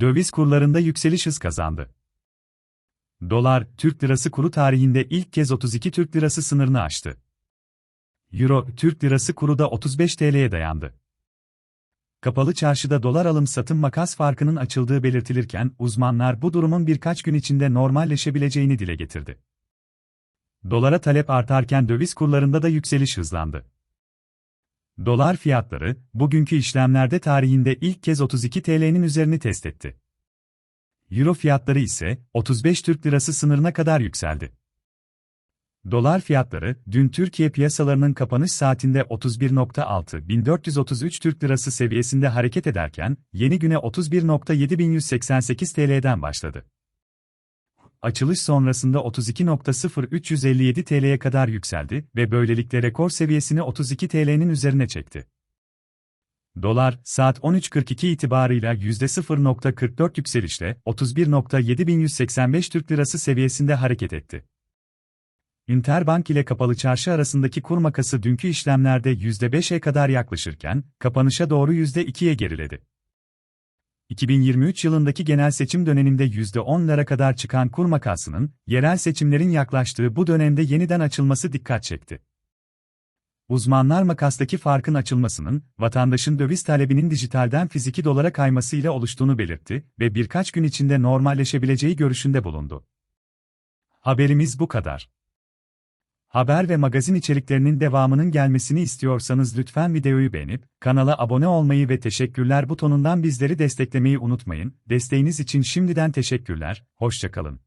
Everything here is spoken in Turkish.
Döviz kurlarında yükseliş hız kazandı. Dolar, Türk lirası kuru tarihinde ilk kez 32 Türk lirası sınırını aştı. Euro, Türk lirası kuru da 35 TL'ye dayandı. Kapalı çarşıda dolar alım-satım makas farkının açıldığı belirtilirken uzmanlar bu durumun birkaç gün içinde normalleşebileceğini dile getirdi. Dolara talep artarken döviz kurlarında da yükseliş hızlandı. Dolar fiyatları, bugünkü işlemlerde tarihinde ilk kez 32 TL'nin üzerini test etti. Euro fiyatları ise 35 Türk Lirası sınırına kadar yükseldi. Dolar fiyatları, dün Türkiye piyasalarının kapanış saatinde 31.6 Türk Lirası seviyesinde hareket ederken, yeni güne 31.7188 TL'den başladı. Açılış sonrasında 32.0357 TL'ye kadar yükseldi ve böylelikle rekor seviyesini 32 TL'nin üzerine çekti. Dolar, saat 13.42 itibarıyla %0.44 yükselişle 31.7185 Türk Lirası seviyesinde hareket etti. Interbank ile kapalı çarşı arasındaki kur makası dünkü işlemlerde %5'e kadar yaklaşırken, kapanışa doğru %2'ye geriledi. 2023 yılındaki genel seçim döneminde %10'lara kadar çıkan kur makasının, yerel seçimlerin yaklaştığı bu dönemde yeniden açılması dikkat çekti. Uzmanlar makastaki farkın açılmasının, vatandaşın döviz talebinin dijitalden fiziki dolara kayması ile oluştuğunu belirtti ve birkaç gün içinde normalleşebileceği görüşünde bulundu. Haberimiz bu kadar. Haber ve magazin içeriklerinin devamının gelmesini istiyorsanız lütfen videoyu beğenip, kanala abone olmayı ve teşekkürler butonundan bizleri desteklemeyi unutmayın. Desteğiniz için şimdiden teşekkürler, hoşçakalın.